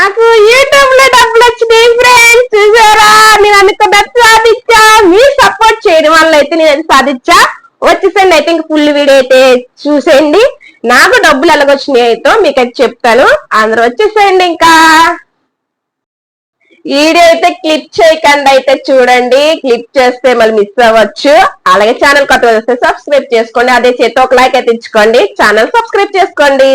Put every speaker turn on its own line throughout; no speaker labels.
నాకు యూట్యూబ్లో డబ్బులు వచ్చినాయి ఫ్రెండ్స్ చూసారా? నేను అనుకున్నది సాధించా. మీ సపోర్ట్ చేయడం వల్ల అయితే నేను అది సాధించా వచ్చేసండి అయితే ఇంక ఫుల్ వీడియో అయితే చూసేయండి. నాకు డబ్బులు ఎలాగొచ్చినాయి అయితే మీకు అయితే చెప్తాను. అందరూ వచ్చేసేయండి ఇంకా. వీడియో అయితే క్లిక్ చేయకుండా అయితే చూడండి. క్లిక్ చేస్తే మళ్ళీ మిస్ అవ్వచ్చు. అలాగే ఛానల్ కొత్త వస్తే సబ్స్క్రైబ్ చేసుకోండి. అదే చేతి ఒక లైక్ అయితే ఇచ్చుకోండి. ఛానల్ సబ్స్క్రైబ్ చేసుకోండి.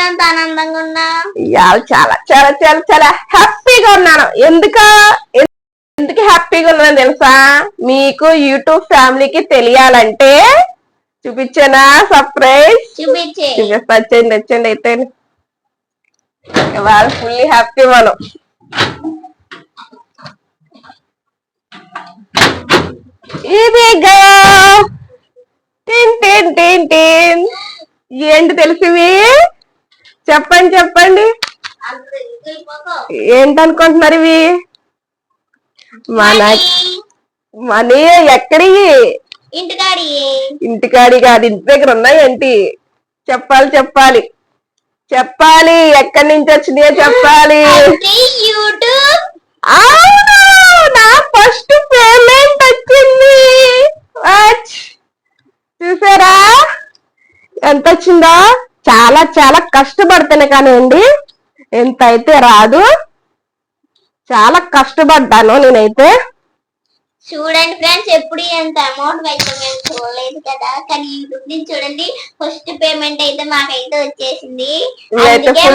ఎందుకంత ఆనందంగా ఉన్నా?
ఇవాళ చాలా చాలా చాలా చాలా హ్యాపీగా ఉన్నాను. ఎందుకు? ఎందుకు హ్యాపీగా ఉన్నాను తెలుసా? మీకు యూట్యూబ్ ఫ్యామిలీకి తెలియాలంటే చూపించానా? సర్ప్రైజ్?
చూపించే.
చూపిస్తా వచ్చేయండి వచ్చేయండి అయితే ఇవాళ ఫుల్లీ హ్యాపీ మనం ఇదిగో. ఏంటి తెలిసివి? చెప్పండి చెప్పండి. ఏంటనుకుంటున్నారు ఇవి? మన మనీ ఎక్కడి?
ఇంటికాడి.
ఇంటికాడి కాదు ఇంటి దగ్గర ఉన్నాయి ఏంటి చెప్పాలి చెప్పాలి. చెప్పాలి ఎక్కడి నుంచి వచ్చినాయో చెప్పాలి. నా ఫస్ట్ పేమెంట్ వచ్చింది. వాచ్. చూసారా? ఎంత వచ్చిందో చాలా చాలా కష్టపడితేనే కానివ్వండి ఎంత అయితే రాదు. చాలా కష్టపడ్డాను నేనైతే.
చూడండి ఫ్రెండ్స్ ఎప్పుడు ఎంత అమౌంట్ అయితే మేము చూడలేదు కదా. కానీ యూట్యూబ్ నుంచి చూడండి ఫస్ట్ పేమెంట్ అయితే మాకైతే వచ్చేసింది. అందుకే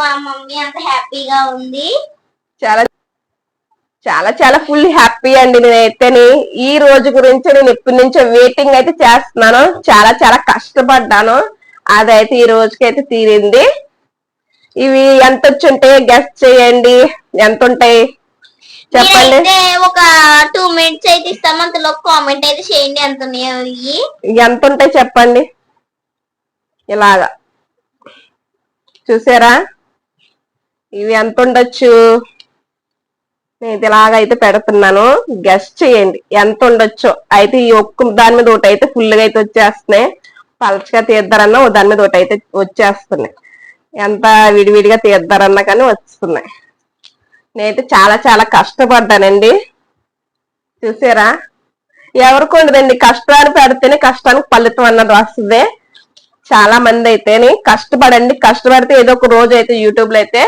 మా మమ్మీ అంత హ్యాపీగా ఉంది.
చాలా చాలా చాలా ఫుల్ హ్యాపీ అండి నేనైతే ఈ రోజు గురించి నేను ఎప్పటి నుంచో వెయిటింగ్ అయితే చేస్తున్నాను. చాలా చాలా కష్టపడ్డాను. అదైతే ఈ రోజుకైతే తీరింది. ఇవి ఎంత వచ్చి ఉంటాయి గెస్ట్ చేయండి. ఎంత ఉంటాయి చెప్పండి
ఒక టూ మినిట్స్ అయితే ఇస్తాం. అంతలో కామెంట్ అయితే చేయండి. ఎంత
ఎంత ఉంటాయి చెప్పండి. ఇలాగా. చూసారా? ఇవి ఎంత ఉండొచ్చు నేను ఇలాగ అయితే పెడుతున్నాను. గెస్ట్ చేయండి. ఎంత ఉండొచ్చో అయితే ఈ ఒక్క దాని మీద ఒకటి అయితే ఫుల్గా అయితే వచ్చేస్తున్నాయి. పలచగా తీద్దారన్నా ఓ దాని మీద ఒకటి అయితే వచ్చేస్తున్నాయి. ఎంత విడివిడిగా తీద్దారన్నా కానీ వస్తున్నాయి. నేనైతే చాలా చాలా కష్టపడ్డానండి. చూసారా? ఎవరికి ఉండదండి. కష్టాన్ని పెడితేనే కష్టానికి ఫలితం అన్నది వస్తుంది. చాలా మంది అయితేని కష్టపడండి. కష్టపడితే ఏదో ఒక రోజు అయితే యూట్యూబ్లో అయితే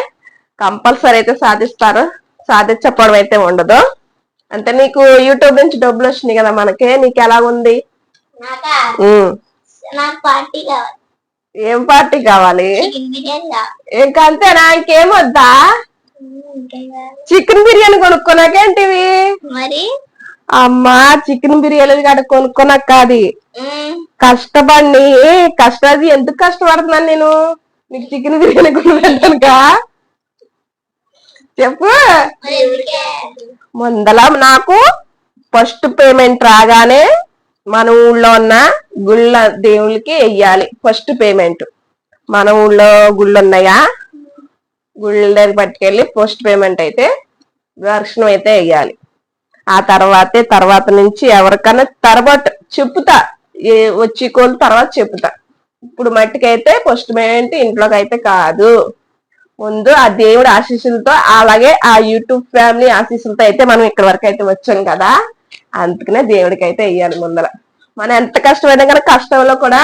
కంపల్సరీ అయితే సాధిస్తారు. సాధించకపోవడం అయితే ఉండదు. అంటే నీకు యూట్యూబ్ నుంచి డబ్బులు వచ్చినాయి కదా మనకి. నీకు ఎలా ఉంది?
నాకా పార్టీ కావాలి.
ఏం పార్టీ కావాలి?
బిర్యానీ కావాలి.
ఇంకా వద్దా? చికెన్ బిర్యానీ కొనుక్కోనాకేంటివి?
మరి?
అమ్మా చికెన్ బిర్యానీ కాడ కొనుక్కోనాక కాదు
ఉమ్,
కష్టపడి కష్టాది ఎందుకు కష్టపడుతున్నాను నేను? నీకు చికెన్ బిర్యానీ కొనుక్కుంటానుకా చెప్పు. ముందల నాకు ఫస్ట్ పేమెంట్ రాగానే మన ఊళ్ళో ఉన్న గుళ్ళ దేవుళ్ళకి వెయ్యాలి. ఫస్ట్ పేమెంట్ మన ఊళ్ళో గుళ్ళు ఉన్నాయా? గుళ్ళ దగ్గర పట్టుకెళ్ళి ఫస్ట్ పేమెంట్ అయితే దర్శనం అయితే వెయ్యాలి. ఆ తర్వాతే తర్వాత నుంచి ఎవరికన్నా తర్వాత చెప్తా. వచ్చి కోళ్ళు తర్వాత చెప్తా. ఇప్పుడు మట్టికైతే ఫస్ట్ పేమెంట్ ఇంట్లోకి అయితే కాదు. ముందు ఆ దేవుడి ఆశీస్సులతో అలాగే ఆ యూట్యూబ్ ఫ్యామిలీ ఆశీస్సులతో అయితే మనం ఇక్కడ వరకు అయితే వచ్చాం కదా. అందుకనే దేవుడికి అయితే వెయ్యాలి ముందర మనం ఎంత కష్టమైనా కానీ కష్టంలో కూడా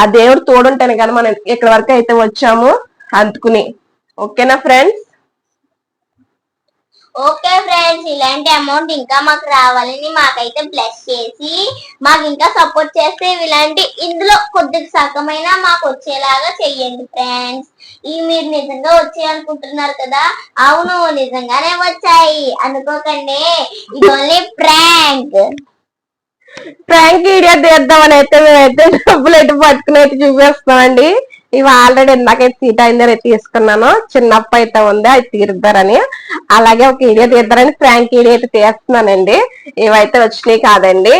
ఆ దేవుడు తోడుంటేనే కానీ మనం ఇక్కడ వరకు అయితే వచ్చాము అందుకుని. ఓకేనా ఫ్రెండ్స్?
ఓకే ఫ్రెండ్స్ ఇలాంటి అమౌంట్ ఇంకా మాకు రావాలని మాకైతే ప్లస్ చేసి మాకు ఇంకా సపోర్ట్ చేస్తే ఇలాంటి ఇందులో కొద్దిగా సగమైన మాకు వచ్చేలాగా చెయ్యండి ఫ్రెండ్స్. ఈ మీరు నిజంగా వచ్చేయాలనుకుంటున్నారు కదా అవును నిజంగానే వచ్చాయి. అనుకోకండి. ఇది ఓన్లీ ప్రాంక్
ప్రాంక్ వీడియో తీద్దామని అయితే మేమైతే డబ్బులు అయితే పట్టుకుని అయితే చూపిస్తామండి ఇవి ఆల్రెడీ ఇందాకైతే సీట్ అయింది అయితే తీసుకున్నాను. చిన్నప్ప అయితే ఉంది అది తీరుద్దారని అలాగే ఒక వీడియో తీద్దారని ప్రాంక్ వీడియో అయితే తీస్తున్నానండి. ఇవైతే వచ్చినాయి కాదండి.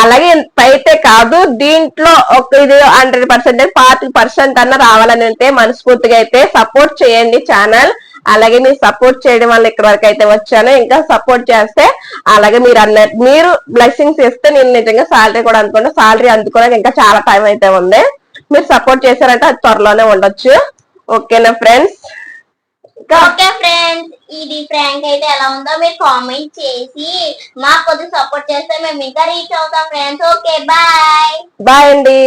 అలాగే అయితే కాదు దీంట్లో ఒక ఇది హండ్రెడ్ పర్సెంట్ పార్టీ పర్సెంట్ అన్న రావాలని అంటే మనస్ఫూర్తిగా అయితే సపోర్ట్ చేయండి ఛానల్. అలాగే మీరు సపోర్ట్ చేయడం వల్ల ఇక్కడ వరకు అయితే వచ్చాను. ఇంకా సపోర్ట్ చేస్తే అలాగే మీరు అన్న మీరు బ్లెస్సింగ్స్ ఇస్తే నేను నిజంగా సాలరీ కూడా అనుకుంటా సాలరీ అందుకోవడానికి ఇంకా చాలా టైం అయితే ఉంది. మీరు సపోర్ట్ చేశారంటే అది త్వరలోనే ఉండొచ్చు. ఓకేనా ఫ్రెండ్స్
ఓకే ఫ్రెండ్స్ ఇది ప్రాంక్ అయితే ఎలా ఉందో మీరు కామెంట్ చేసి మాకు కొద్దిగా సపోర్ట్ చేస్తే మేము ఇంకా రీచ్ అవుతాం ఫ్రెండ్స్ ఓకే బాయ్
బాయ్ అండి.